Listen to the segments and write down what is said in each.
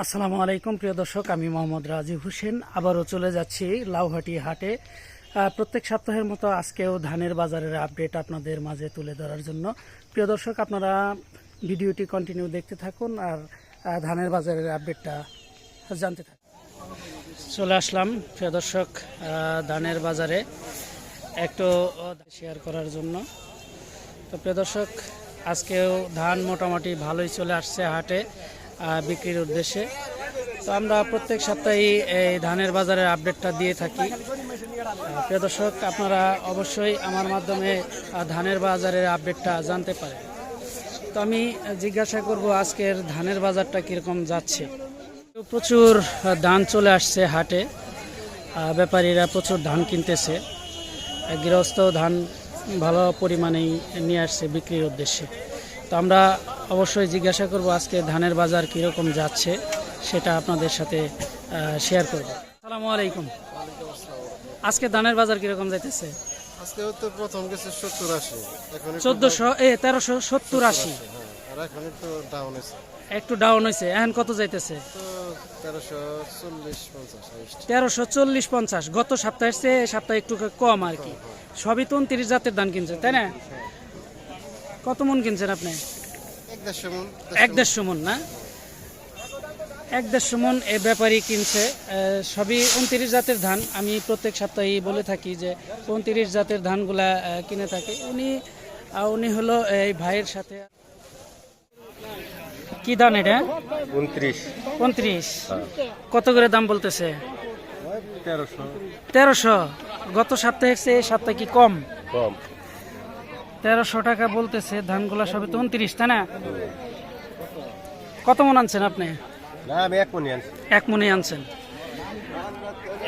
আসসালামু আলাইকুম, প্রিয় দর্শক, আমি মোহাম্মদ রাজীব হোসেন। আবারও চলে যাচ্ছি লাউহাটি হাটে। প্রত্যেক সপ্তাহের মতো আজকেও ধানের বাজারের আপডেট আপনাদের মাঝে তুলে ধরার জন্য। প্রিয় দর্শক, আপনারা ভিডিওটি কন্টিনিউ দেখতে থাকুন আর ধানের বাজারের আপডেটটা জানতে থাকুন। চলে আসলাম, প্রিয় দর্শক ধানের বাজারে একটু শেয়ার করার জন্য। তো প্রিয় দর্শক, আজকেও ধান মোটামুটি ভালোই চলে আসছে হাটে। বিক্রির উদ্দেশ্যে। তো আমরা প্রত্যেক সপ্তাহে এই ধানের বাজারের আপডেটটা দিয়ে থাকি। প্রিয় দর্শক, আপনারা অবশ্যই আমার মাধ্যমে ধানের বাজারের আপডেটটা জানতে পারেন। তো আমি জিজ্ঞাসা করব আজকের ধানের বাজারটা কীরকম যাচ্ছে। প্রচুর ধান চলে আসছে হাটে। ব্যাপারীরা প্রচুর ধান কিনতেছে। গৃহস্থ ধান ভালো পরিমাণেই নিয়ে আসছে বিক্রির উদ্দেশ্যে। তো আমরা অবশ্যই জিজ্ঞাসা করব আজকে ধানের বাজার কীরকম যাচ্ছে সেটা আপনাদের সাথে শেয়ার করব। আসসালামু আলাইকুম। আজকে ধানের বাজার কীরকম যাইতেছে? আজকে তো প্রথম গেছে সত্তর আশি চোদ্দোশো এ তেরোশো সত্তর আশি। হ্যাঁ আর এখন একটু ডাউন আছে একটু ডাউন হয়েছে এখন কত যাইতেছে? তেরোশো চল্লিশ পঞ্চাশ গত সপ্তাহের চেয়ে সপ্তাহে একটু কম আর কি। সবই তো উনত্রিশ জাতের ধান কিনছেন তাই না? কত মন কিনছেন আপনি? এক দেড়শো মন এক দেড়শো মন না? এক দেড়শো মন এ ব্যাপারী কিনছে। সবই উনত্রিশ জাতের ধান। আমি প্রত্যেক সপ্তাহেই বলে থাকি যে উনত্রিশ জাতের ধানগুলা কিনে থাকে। উনি উনি হলো এই ভাইয়ের সাথে। কি ধান এটা? উনত্রিশ। উনত্রিশ। কত করে দাম বলতেছে? তেরোশো। তেরোশো। গত সপ্তাহের চেয়ে এই সপ্তাহে কি কম? কম। তেরোশো টাকা বলতেছে ধানগুলা সবই তো উনত্রিশ তাই না? কত মন আনছেন আপনি? এক মনি আনছি। আনছেন।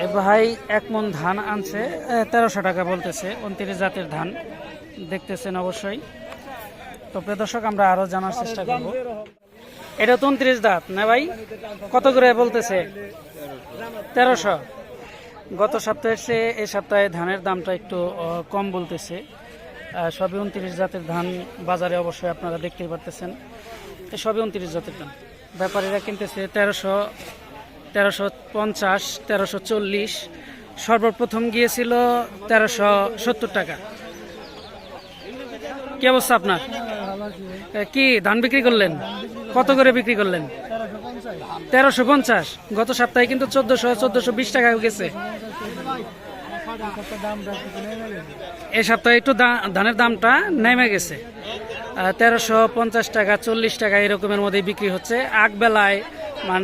এ ভাই এক মন ধান আনছে তেরোশো টাকা বলতেছে উনত্রিশ জাতের ধান। দেখতেছেন অবশ্যই। তো প্রিয় দর্শক আমরা আরও জানার চেষ্টা করব। এটা তো উনত্রিশ দাঁত না ভাই? কত করে বলতেছে? তেরোশো। গত সপ্তাহে চেয়ে এই সপ্তাহে ধানের দামটা একটু কম বলতেছে। সবই উনত্রিশ জাতের ধান বাজারে অবশ্যই আপনারা দেখতেই পারতেছেন। এ, সবই উনত্রিশ জাতের ধান। ব্যাপারীরা কিনতেছে তেরোশো তেরোশো পঞ্চাশ, তেরোশো চল্লিশ। সর্বপ্রথম গিয়েছিল তেরোশো সত্তর টাকা। কি অবস্থা আপনার? কি, ধান বিক্রি করলেন? কত করে বিক্রি করলেন? তেরোশো পঞ্চাশ। গত সপ্তাহে কিন্তু চোদ্দশো চোদ্দশো বিশ টাকা গেছে। এই সপ্তাহে একটু ধানের দামটা নেমে গেছে। তেরোশো পঞ্চাশ টাকা চল্লিশ টাকা এরকমের মধ্যে বিক্রি হচ্ছে। আগ বেলায় মান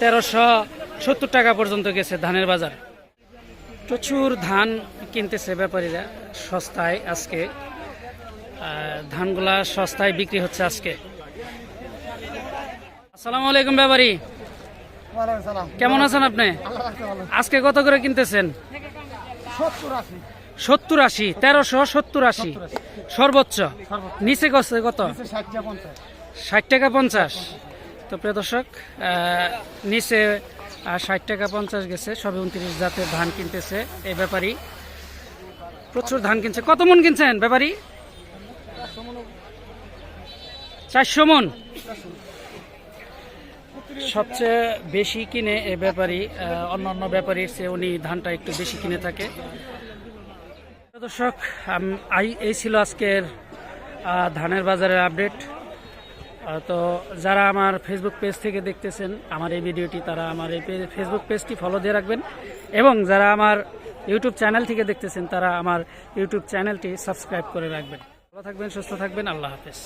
তেরোশো সত্তর টাকা পর্যন্ত গেছে ধানের বাজার। প্রচুর ধান কিনতেছে ব্যাপারীরা সস্তায় আজকে। ধানগুলা সস্তায় বিক্রি হচ্ছে আজকে। আসসালামু আলাইকুম ব্যাপারী। কেমন আছেন আপনি? আজকে কত করে কিনতেছেন? সত্তর আশি। তেরোশো সত্তর আশি। সর্বোচ্চ। নিচে গেছে কত? ষাট টাকা পঞ্চাশ। তো প্রিয় দর্শক নিচে ষাট টাকা পঞ্চাশ গেছে সবে উনত্রিশ জাতের ধান কিনতেছে এই ব্যাপারী। প্রচুর ধান কিনছে। কত মন কিনছেন ব্যাপারী? চারশো মন। সবচেয়ে বেশি কিনে এ ব্যাপারী অন্যান্য ব্যাপারীর চেয়ে উনি ধানটা একটু বেশি কিনে থাকে। দর্শক এই ছিল আজকের ধানের বাজারের আপডেট। তো যারা আমার ফেসবুক পেজ থেকে দেখতেছেন, আমার এই ভিডিওটি তারা আমার এই ফেসবুক পেজটি ফলো দিয়ে রাখবেন। এবং যারা আমার ইউটিউব চ্যানেল থেকে দেখতেছেন, তারা আমার ইউটিউব চ্যানেলটি সাবস্ক্রাইব করে রাখবেন। ভালো থাকবেন, সুস্থ থাকবেন, আল্লাহ হাফেজ।